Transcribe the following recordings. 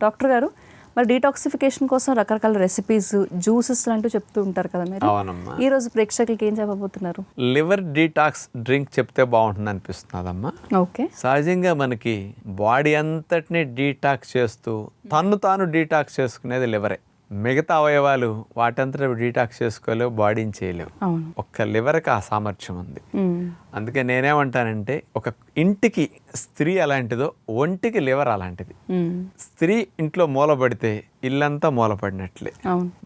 Doctor గారు మరి detoxification కోసం రకరకాల రెసిపీస్ జ్యూసెస్ లాంటివి చెప్తూ ఉంటారు కదా మీరు. అవునమ్మా. ఈ రోజు ప్రేక్షకులకి ఏం చెప్పబోతున్నారు? లివర్ డీటాక్స్ డ్రింక్ చెప్తే బాగుంటుంది అనిపిస్తున్నదమ్మా ఓకే. సహజంగా మనకి బాడీ అంతటిని డీటాక్స్ చేస్తూ తన్ను తాను డీటాక్స్ చేసుకునేది లివరే మిగతా అవయవాలు వాటంతట డీటాక్స్ చేసుకోలేవు బాడీని చేయలేవు. ఒక్క లివర్కి ఆ సామర్థ్యం ఉంది. అందుకే నేనేమంటానంటే ఒక ఇంటికి స్త్రీ అలాంటిదో ఒంటికి లివర్ అలాంటిది. స్త్రీ ఇంట్లో మూలపడితే ఇల్లంతా మూలపడినట్లే.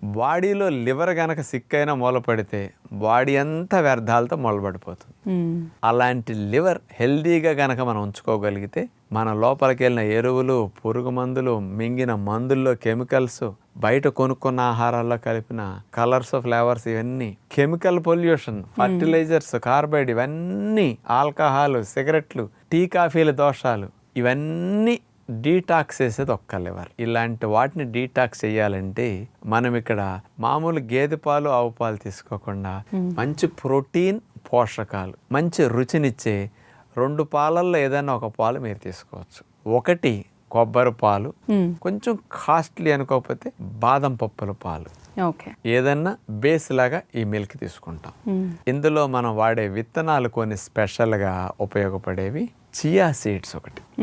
బాడీలో లివర్ గనక సిక్కైనా మూలపడితే బాడీ అంతా వ్యర్థాలతో మూలపడిపోతుంది. అలాంటి లివర్ హెల్దీగా గనక మనం ఉంచుకోగలిగితే మన లోపలికి వెళ్ళిన ఎరువులు పురుగు మందులు మింగిన మందుల్లో కెమికల్స్ బయట కొనుక్కున్న ఆహారాల్లో కలిపిన కలర్స్ ఫ్లేవర్స్ ఇవన్నీ కెమికల్ పొల్యూషన్ ఫర్టిలైజర్స్ కార్బైడ్ ఇవన్నీ ఆల్కహాల్ సిగరెట్లు టీ కాఫీల దోషాలు ఇవన్నీ డీటాక్స్ చేసేది ఒక్క లివర్. ఇలాంటి వాటిని డీటాక్స్ చేయాలంటే మనం ఇక్కడ మామూలు గేదె పాలు ఆవు పాలు తీసుకోకుండా మంచి ప్రోటీన్ పోషకాలు మంచి రుచినిచ్చే రెండు పాలల్లో ఏదైనా ఒక పాలు మీరు తీసుకోవచ్చు. ఒకటి కొబ్బరి పాలు. కొంచెం కాస్ట్లీ అనుకోకపోతే బాదం పప్పుల పాలు. ఓకే. ఏదన్నా బేస్ లాగా ఈ మిల్క్ తీసుకుంటాం. ఇందులో మనం వాడే విత్తనాలు కొన్ని స్పెషల్గా ఉపయోగపడేవి చియా సీడ్స్ ఒకటి.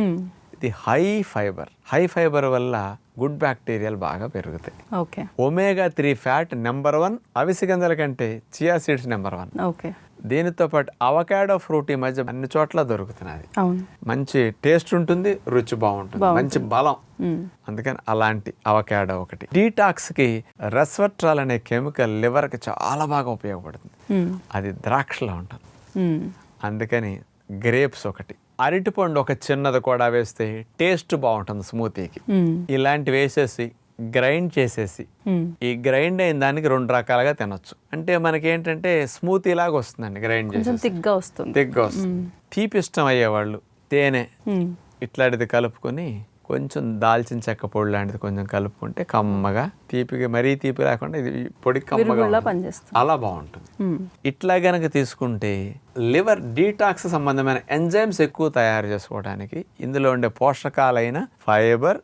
ఇది హై ఫైబర్. హై ఫైబర్ వల్ల గుడ్ బ్యాక్టీరియాలు బాగా పెరుగుతాయి. Okay. Omega three fat number one అవిసి గింజల కంటే chia seeds number one. Okay. దీనితో పాటు అవకాడో ఫ్రూట్ ఈ మధ్య అన్ని చోట్ల దొరుకుతున్నది. మంచి టేస్ట్ ఉంటుంది రుచి బాగుంటుంది మంచి బలం. అందుకని అలాంటి అవకాడో ఒకటి. డీటాక్స్కి రెస్వెట్రాల్ అనే కెమికల్ లివర్కి చాలా బాగా ఉపయోగపడుతుంది. అది ద్రాక్షలో ఉంటుంది. అందుకని గ్రేప్స్ ఒకటి. అరటిపండు ఒక చిన్నది కూడా వేస్తే టేస్ట్ బాగుంటుంది స్మూతీకి మ్మ్. ఇలాంటివి వేసేసి గ్రైండ్ చేసేసి. ఈ గ్రైండ్ అయిన దానికి రెండు రకాలుగా తినొచ్చు అంటే మనకి ఏంటంటే స్మూతీ లాగా వస్తుందండి గ్రైండ్ థిక్గా వస్తుంది దిగ్గా వస్తుంది తీపి ఇష్టం అయ్యేవాళ్ళు తేనె. ఇట్లాంటిది కలుపుకొని కొంచెం దాల్చిన చెక్క పొడి లాంటిది కొంచెం కలుపుకుంటే కమ్మగా తీపిగా మరీ తీపి లేకుండా ఇది పొడి కమ్మగా అలా బాగుంటుంది. ఇట్లా గనక తీసుకుంటే లివర్ డీటాక్స్ సంబంధమైన ఎంజైమ్స్ ఎక్కువ తయారు చేసుకోవడానికి ఇందులో ఉండే పోషకాలైన ఫైబర్.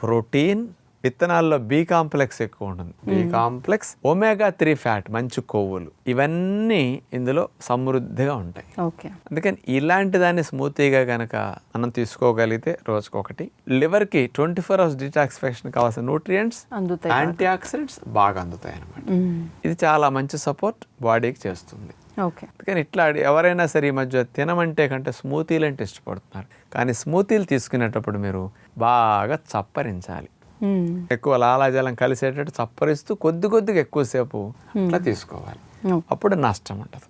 ప్రోటీన్ విత్తనాల్లో బి కాంప్లెక్స్ ఎక్కువ ఉంటుంది B complex omega three fat మంచి కొవ్వులు ఇవన్నీ ఇందులో సమృద్ధిగా ఉంటాయి. ఓకే. అందుకని ఇలాంటి దాన్ని స్మూతీగా కనుక మనం తీసుకోగలిగితే రోజుకొకటి లివర్కి ట్వంటీ ఫోర్ అవర్స్ డిటాక్సిఫికేషన్ కావాల్సిన న్యూట్రియంట్స్ యాంటీ ఆక్సిడెంట్స్ బాగా అందుతాయి అన్నమాట. మ్మ్. ఇది చాలా మంచి సపోర్ట్ బాడీకి చేస్తుంది. ఓకే. అందుకని ఇట్లా ఎవరైనా సరే ఈ మధ్య తినమంటే కంటే స్మూతీలు అంటే ఇష్టపడుతున్నారు. కానీ స్మూతీలు తీసుకునేటప్పుడు మీరు బాగా చప్పరించాలి. ఎక్కువ లాలాజలం కలిసేటట్టు చప్పరిస్తూ కొద్ది కొద్దిగా ఎక్కువసేపు అట్లా తీసుకోవాలి. ఓకే. అప్పుడు నష్టం ఉంటుంది